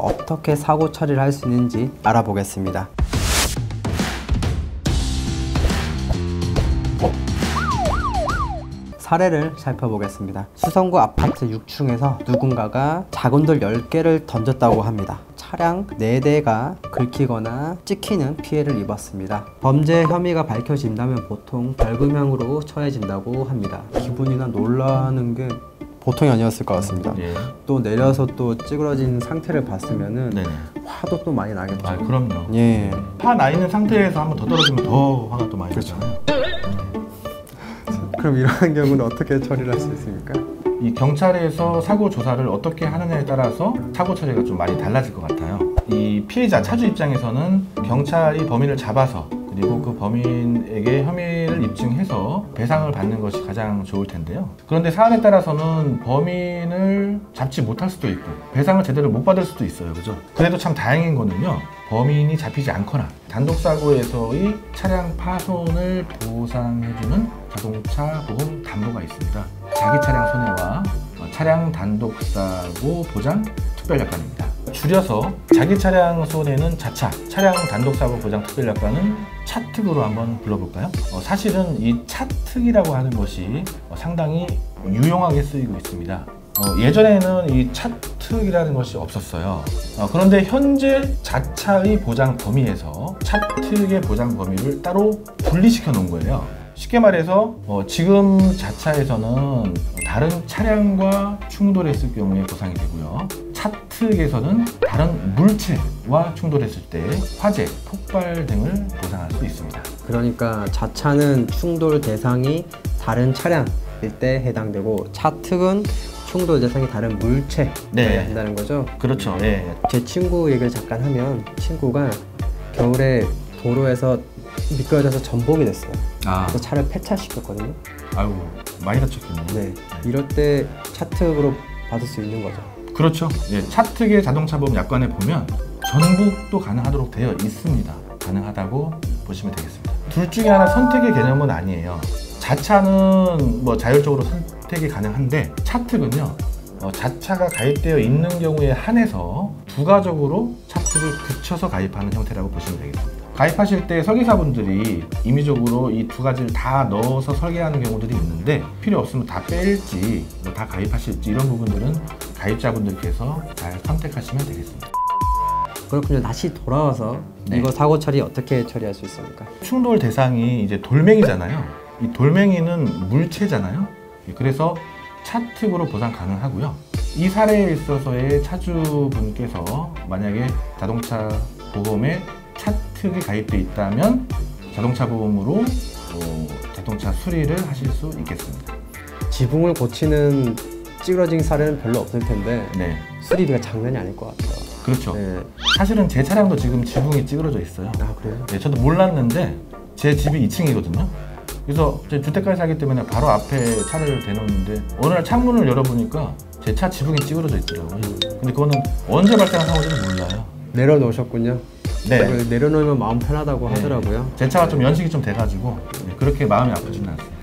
어떻게 사고 처리를 할 수 있는지 알아보겠습니다. 사례를 살펴보겠습니다. 수성구 아파트 6층에서 누군가가 자군들 10개를 던졌다고 합니다. 차량 4대가 긁히거나 찍히는 피해를 입었습니다. 범죄 혐의가 밝혀진다면 보통 벌금형으로 처해진다고 합니다. 기분이나 놀라는 게 보통이 아니었을 것 같습니다. 예. 또 내려서 또 찌그러진 상태를 봤으면은 네네. 화도 또 많이 나겠죠. 아 그럼요. 예. 화나 있는 상태에서 한번 더 떨어지면 더 화가 또 많이 나잖아요. 그럼 이러한 경우는 어떻게 처리를 할 수 있습니까? 이 경찰에서 사고 조사를 어떻게 하느냐에 따라서 사고 처리가 좀 많이 달라질 것 같아요. 이 피해자 차주 입장에서는 경찰이 범인을 잡아서 그리고 그 범인에게 혐의를 입증해서 배상을 받는 것이 가장 좋을 텐데요. 그런데 사안에 따라서는 범인을 잡지 못할 수도 있고 배상을 제대로 못 받을 수도 있어요. 그죠? 그래도 참 다행인 거는요. 범인이 잡히지 않거나 단독 사고에서의 차량 파손을 보상해주는 자동차 보험 담보가 있습니다. 자기 차량 손해와 차량 단독 사고 보장 특별약관입니다. 줄여서 자기 차량 손해는 자차, 차량 단독 사고 보장 특별약관은 차특으로 한번 불러볼까요? 어, 사실은 이 차특이라고 하는 것이 어, 상당히 유용하게 쓰이고 있습니다. 어, 예전에는 이 차특이라는 것이 없었어요. 어, 그런데 현재 자차의 보장 범위에서 차특의 보장 범위를 따로 분리시켜 놓은 거예요. 쉽게 말해서 어, 지금 자차에서는 다른 차량과 충돌했을 경우에 보상이 되고요. 차특에서는 다른 물체와 충돌했을 때 화재, 폭발 등을 보상할 수 있습니다. 그러니까 자차는 충돌 대상이 다른 차량일 때 해당되고 차특은 충돌 대상이 다른 물체에 네. 한다는 거죠. 그렇죠. 예. 제 친구 얘기를 잠깐 하면 친구가 겨울에 도로에서 미끄러져서 전복이 됐어요. 아, 그래서 차를 폐차시켰거든요. 아유 많이 다쳤겠네요. 네. 이럴 때 차특으로 받을 수 있는 거죠. 그렇죠. 예, 차특의 자동차 보험 약관에 보면 전복도 가능하도록 되어 있습니다. 가능하다고 보시면 되겠습니다. 둘 중에 하나 선택의 개념은 아니에요. 자차는 뭐 자율적으로 선택이 가능한데 차특은요. 어, 자차가 가입되어 있는 경우에 한해서 부가적으로 차특을 붙여서 가입하는 형태라고 보시면 되겠습니다. 가입하실 때 설계사분들이 임의적으로 이 두 가지를 다 넣어서 설계하는 경우들이 있는데 필요 없으면 다 뺄지 뭐 다 가입하실지 이런 부분들은 가입자분들께서 잘 선택하시면 되겠습니다. 그렇군요. 다시 돌아와서 네. 이거 사고 처리 어떻게 처리할 수 있습니까? 충돌 대상이 이제 돌멩이잖아요. 이 돌멩이는 물체잖아요. 예, 그래서 차특으로 보상 가능하고요. 이 사례에 있어서의 차주분께서 만약에 자동차 보험에 차특이 가입돼 있다면 자동차 보험으로 어, 자동차 수리를 하실 수 있겠습니다. 지붕을 고치는 찌그러진 사례는 별로 없을 텐데 네, 수리비가 장난이 아닐 것 같아요. 그렇죠. 네. 사실은 제 차량도 지금 지붕이 찌그러져 있어요. 아 그래요? 네, 저도 몰랐는데 제 집이 2층이거든요. 그래서 제 주택가에 살기 때문에 바로 앞에 차를 대놓는데 어느 날 창문을 열어보니까 제 차 지붕이 찌그러져 있더라고요. 근데 그거는 언제 발생한 사고인지 몰라요. 내려놓으셨군요. 네. 내려놓으면 마음 편하다고 네. 하더라고요. 제 차가 좀 연식이 좀 돼가지고 네, 그렇게 마음이 아프지는 않습니다.